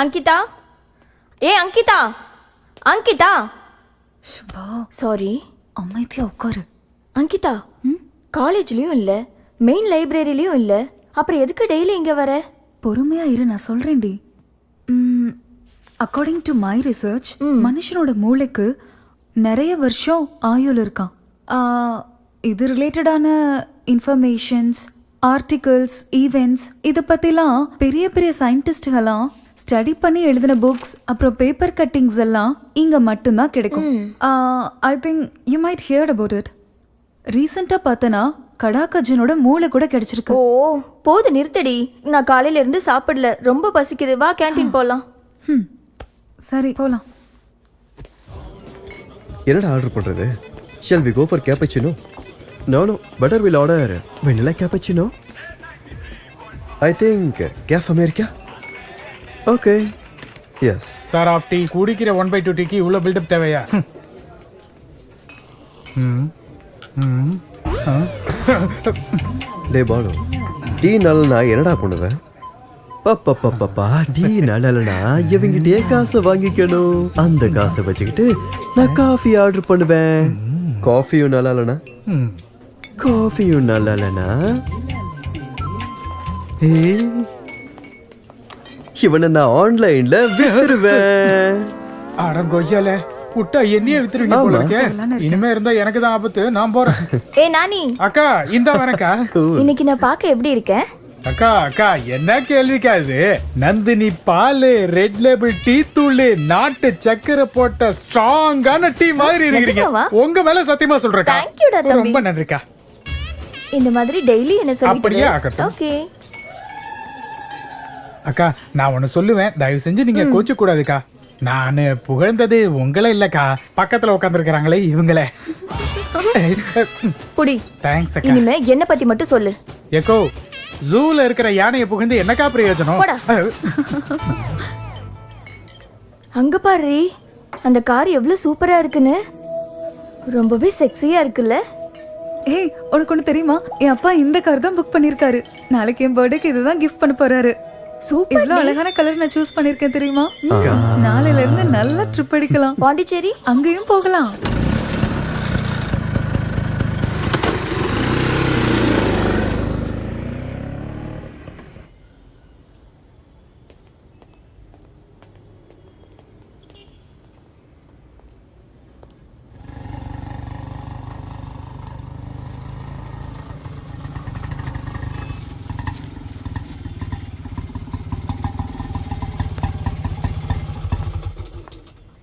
அங்கிதா? ஏ அங்கிதா? அங்கிதா? சுபா. சாரி அமைதியா உட்காரு அங்கிதா? காலேஜ்லயும் இல்ல. மெயின் லைப்ரரியிலயும் இல்ல. அப்புறம் எதுக்கு டெய்லி இங்க வர? பொறுமையா இரு நான் சொல்றேன்டி. According to my. ரிசர்ச் மனுஷனோட மூளைக்கு நிறைய வருஷம் ஆயுள் இருக்கான். இது ரிலேட்டடான இன்ஃபர்மேஷன்ஸ் ஆர்டிகல்ஸ் ஈவெண்ட்ஸ் இதை பற்றிலாம் பெரிய பெரிய சயின்டிஸ்டுகளாம் ஸ்டடி பண்ணி எழுதின புக்ஸ் அப்புறம் பேப்பர் கட்டிங்ஸ் எல்லாம் இங்கே மட்டும்தான் கிடைக்கும். I think you might heard about it ரீசெண்டாக பார்த்தனா கடாக்கஜனோட மூளை கூட கிடைச்சிருக்கு. ஓ போது நிறுத்தடி. நான் காலையில இருந்து சாப்பிடல. ரொம்ப பசிக்குது. வா கேண்டீன் போலாம். ம் சரி போகலாம் என்னடா ஆர்டர் பண்றது? Shall we go for cappuccino no no better will order vanilla cappuccino I think cafe America okay yes sir half tea குடிக்கிற ஒன் பை டூ டீக்கு இவ்வளோ பில்டப் தேவையா? ம். ம். ஆ. டே பாலு. டீ நல்லனா என்னடா பண்ணுவேன் பப்பப்பப்பப்பா டீ நல்லலனா இவங்கிட்டே காசை வாங்கிக்கணும். அந்த காசை வச்சுக்கிட்டு நான் காஃபி ஆர்டர் பண்ணுவேன். காஃபியும் நல்லா. காஃபியும் நல்லா ஏய், இவனை நான் ஆன்லைன்ல வித்துருவேன். அட கொய்யால விட்டா என்னையே வித்துருங்க போல இருக்கே இனிமே இருந்தா எனக்கு தான் ஆபத்து நான் போறேன். ஏ நானி. அக்கா இந்த வரக்கா இன்னைக்கு நான் பார்க்க எப்படி இருக்கேன்? அக்கா அக்கா என்ன கேள்விக்கா இது நந்தினி பால் ரெட் லேபிள் டீ தூள் நாட்டு சக்கரை போட்ட ஸ்ட்ராங்கான டீ மாதிரி இருக்கிறீங்க. நிஜமாவா? உங்க மேல சத்தியமா சொல்றேக்கா Thank you டா தம்பி. ரொம்ப நன்றிக்கா. இந்த மாதிரி டெய்லி என்ன அப்படியே சொல்லிட்டு ஆகட்டும். ஓகே அக்கா நான் ஒன்னு சொல்லுவேன். தயவு செஞ்சு நீங்க கோச்சு கூடாதுக்கா நான் புகழ்ந்தது உங்களை இல்லக்கா. பக்கத்துல உட்காந்துருக்கிறாங்களே இவங்களே. புடி தேங்க்ஸ் அக்கா. இனிமே என்ன பத்தி மட்டும் சொல்லு. ஏக்கோ ஜூல இருக்கிற யானையை புகழ்ந்து என்னக்கா பிரயோஜனம். அங்க பாரு. அந்த கார் எவ்வளவு சூப்பரா இருக்குன்னு. ரொம்பவே செக்ஸியா இருக்குல்ல. ஏய் உனக்கு ஒன்று தெரியுமா? என் அப்பா இந்த கார் தான் புக் பண்ணியிருக்காரு. நாளைக்கு என் பர்த்டேக்கு இதுதான் கிஃப்ட் பண்ண போறாரு. சூப்பர் இவ்வளோ அழகான கலர் நான் சூஸ் பண்ணியிருக்கேன் தெரியுமா? நாளையில இருந்து நல்லா ட்ரிப் அடிக்கலாம். பாண்டிச்சேரி? அங்கேயும் போகலாம்.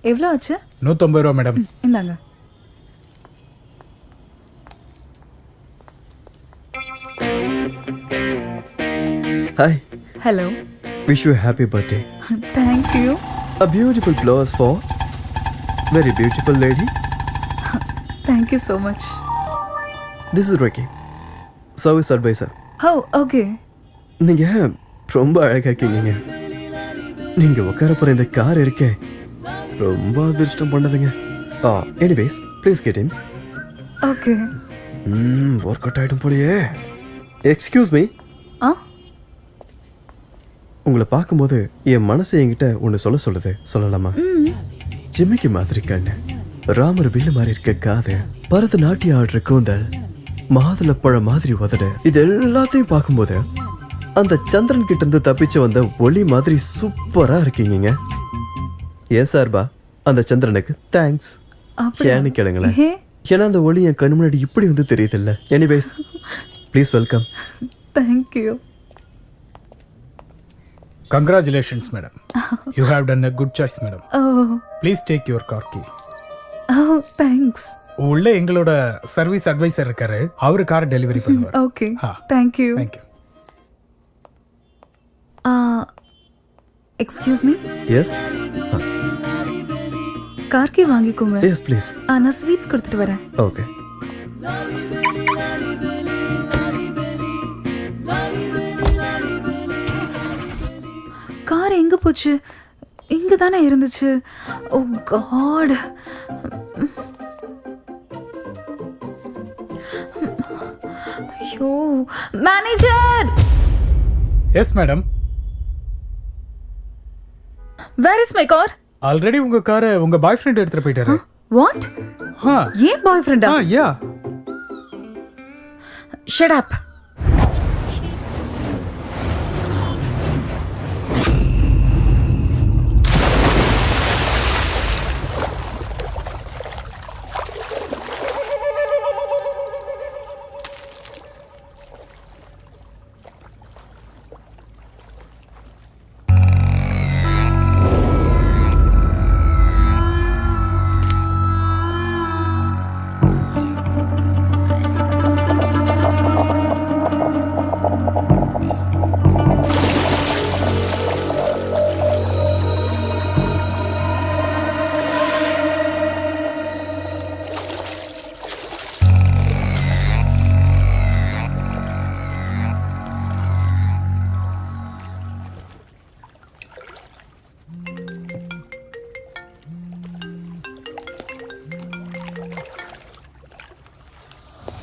எவ்வளோ ஆச்சு? நூத்தம்பது ரூபா மேடம். இந்தாங்க. Hi hello wish you happy birthday thank you A beautiful flowers for very beautiful lady. Thank you so much This is Ricky, service advisor. Oh okay நீங்க ரொம்ப அழகா இருக்கீங்க. நீங்க உட்கார போற இந்த கார் இருக்கே ரொம்ப அதிர்ஷ்டம் பண்ணதுங்க. ஆ anyways please get in okay hmm work out ஆயிடும் போலயே. எக்ஸ்கியூஸ் மீ ஆ? உங்களை பார்க்கும்போது என் மனசு என்கிட்ட ஒன்று சொல்ல சொல்லுது. சொல்லலாமா? ஜிம்மிக்கு மாதிரி கண்ணு ராமர் வில்லு மாதிரி இருக்க காது பரதநாட்டியம் ஆடுற கூந்தல் மாதுளப்பழம் மாதிரி உதடு இது எல்லாத்தையும் பார்க்கும்போது அந்த சந்திரன் கிட்ட இருந்து தப்பிச்சு வந்த ஒளி மாதிரி சூப்பரா இருக்கீங்க ஏன் சார்பா? அந்த சந்திரனுக்கு தேங்க்ஸ்? ஏன்னு கேளுங்களேன். ஏன்? ஏன்னா அந்த ஒளி என் கண்ணு முன்னாடி இப்படி வந்து தெரியுது anyways please welcome thank you congratulations madam you have done a good choice madam please take your car key thanks உள்ள எங்களோட சர்வீஸ் அட்வைசர் இருக்காரு. அவரு கார் டெலிவரி பண்ணுவார். Okay. Thank you thank you excuse me yes car key வாங்கிக்கோங்க. Yes please ஆ, நான் sweets கொடுத்துட்டு வரேன். Okay car எங்க போச்சு? இங்க தானே இருந்துச்சு. ஓ காட் ஐயோ manager yes madam where is my car already உங்க காரை உங்க பாய் ஃப்ரெண்ட் எடுத்துட்டு போயிட்டாரு. வாட் ஏன் பாய் ஃப்ரெண்டா yeah shut up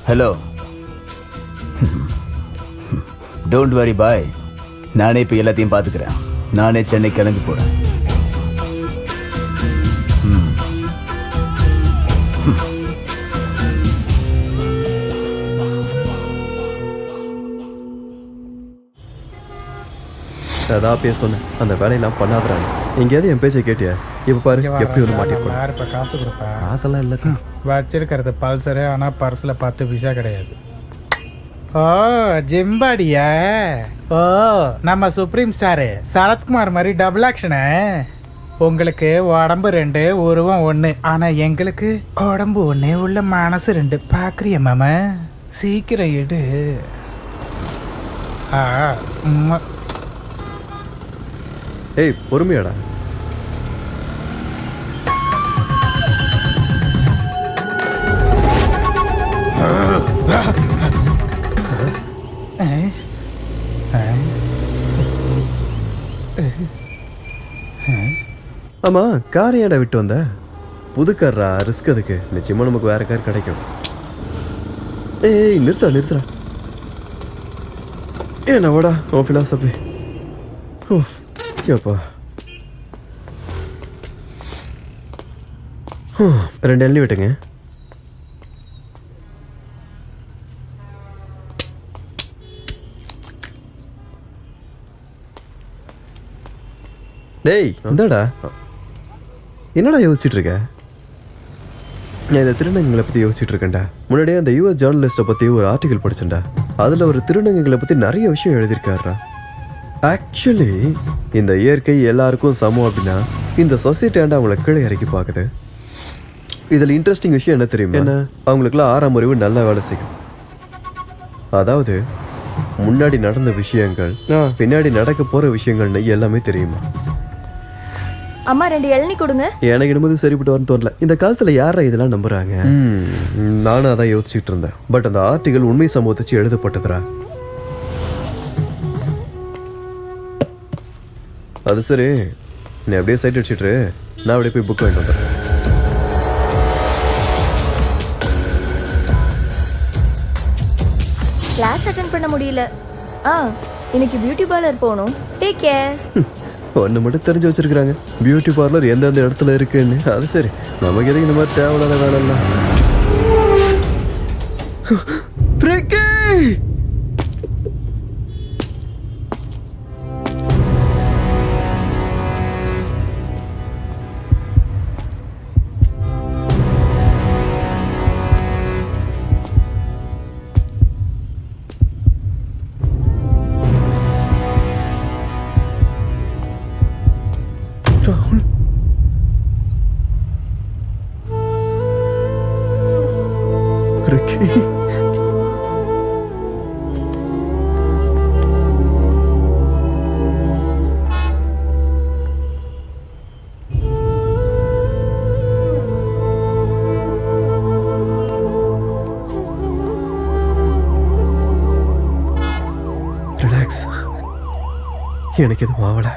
hello don't worry bye நானே இப்போ எல்லாத்தையும் பார்த்துக்கிறேன். நானே சென்னை கிளம்பி போகிறேன் அதான் அப்பயே சொன்னேன் அந்த வேலையெல்லாம் பண்ணாதறாங்க எங்கேயாவது என் பேச்சை கேட்டியா? இப்போ பாரு எப்படி வந்து மாட்டிருக்கோம் யார் இப்ப காசு கொடுப்பா காசெல்லாம் இல்லைக்கா. வச்சிருக்கிறது பல்சரு ஆனா பர்ஸ்ல பத்து பைசா கிடையாது. ஓ ஜிம்பாடியா? ஓ நம்ம சுப்ரீம் ஸ்டாரு சரத்குமார் மாதிரி டபுள் ஆக்ஷனு உங்களுக்கு உடம்பு ரெண்டு உருவம் ஒன்று ஆனால் எங்களுக்கு உடம்பு ஒன்று உள்ள மனசு ரெண்டு. பார்க்குறிய மாமா? சீக்கிரம் எடு ஆ. ஏய் பொறுமையாடா. ஆமா கார் ஏடா விட்டு வந்த? புது கார்ரா ரிஸ்க் அதுக்கு நிச்சயமா நமக்கு வேற கார் கிடைக்கும். ஏய் நிறுத்தா நிறுத்துறா ஏ வாடா உன் ஃபிலாசபி ஓ ஓகேப்பா ரெண்டு எண்ணி விட்டுங்க. டேய் வந்தாடா என்னடா யோசிச்சுட்டு இருக்க நான் இந்த திருநங்கைகளை பற்றி யோசிச்சுட்டு இருக்கேன்டா முன்னாடியே அந்த யூஎஸ் ஜேர்னலிஸ்ட்டை பற்றி ஒரு ஆர்டிகல் படிச்சேன்டா. அதில் ஒரு திருநங்கைகளை பற்றி நிறைய விஷயம் எழுதியிருக்காருடா. ஆக்சுவலி இந்த இயற்கை எல்லாருக்கும் சமம் அப்படின்னா இந்த சொசைட்டி ஆண்டு அவங்கள கீழே இறக்கி பார்க்குது. இதில் இன்ட்ரெஸ்டிங் விஷயம் என்ன தெரியுமா? என்ன? அவங்களுக்குலாம் ஆறாம் அறிவு நல்லா வேலை செய்யும். அதாவது முன்னாடி நடந்த விஷயங்கள் பின்னாடி நடக்க போற விஷயங்கள்னு எல்லாமே தெரியுமா? அம்மா ரெண்டு இளநீ கொடுங்க. எனக்கு என்னமோ சரிப்பட்டு வரன்னு தோணல. இந்த காலத்துல யாரா இதெல்லாம் நம்புறாங்க? நானும் அதான் யோசிச்சுட்டு இருந்தேன். பட் அந்த ஆர்டிகல் உண்மை சம்பவத்தை எழுதப்பட்டதுடா. அது சரி. நீ அப்படியே சைட் அடிச்சிட்டு. நான் அப்படியே போய் புக் வாங்கிட்டு வந்துடுறேன். கிளாஸ் அட்டன் பண்ண முடியல. ஆ இன்னைக்கு பியூட்டி பார்லர் போகணும். டேக் கேர் ஒன்று மட்டும் தெரிஞ்சு வச்சிருக்காங்க பியூட்டி பார்லர் எந்தெந்த இடத்துல இருக்குன்னு. அது சரி. நமக்கு எதுக்கு இந்த மாதிரி தேவையில்லாத வேலை எல்லாம் ரிலாக்ஸ் எனக்கு எதுவும் ஆகலை